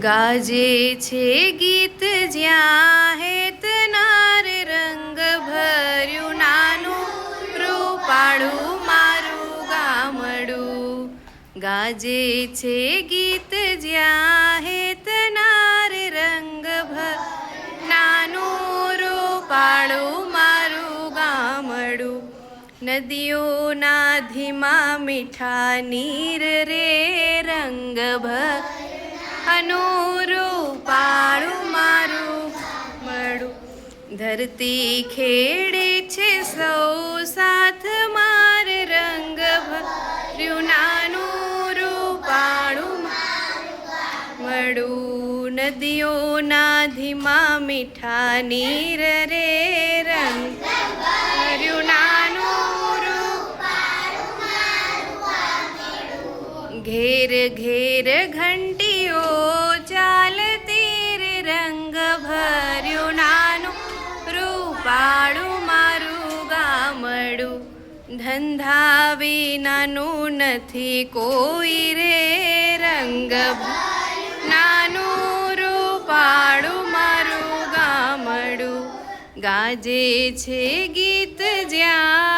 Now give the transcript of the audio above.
ગાજે છે ગીત જ્યાં હેતનાર રંગ ભર્યું નાનું, રૂપાળું મારું ગામડું. ગાજે છે ગીત જ્યાં હેત નાર રંગ ભર નાનું, રૂપાળું મારું ગામડું. નદીઓના ધીમા મીઠા નીર રે રંગ ભર અનુરૂપાળું મારું મળું. ધરતી ખેડે છે સૌ સાથ માર રંગ ભર્યું નાનું રૂપાળું મળું. નદીઓના ધીમા મીઠા નીર રે રંગ ઘેર ઘેર ઘંટીઓ ચાલતી રે રંગ ભર્યું નાનું રૂપાળું મારું ગામડું ધંધા વિનાનું નથી કોઈ રે રંગ નાનું રૂપાળું મારું ગામડું ગાજે છે ગીત જ્યાં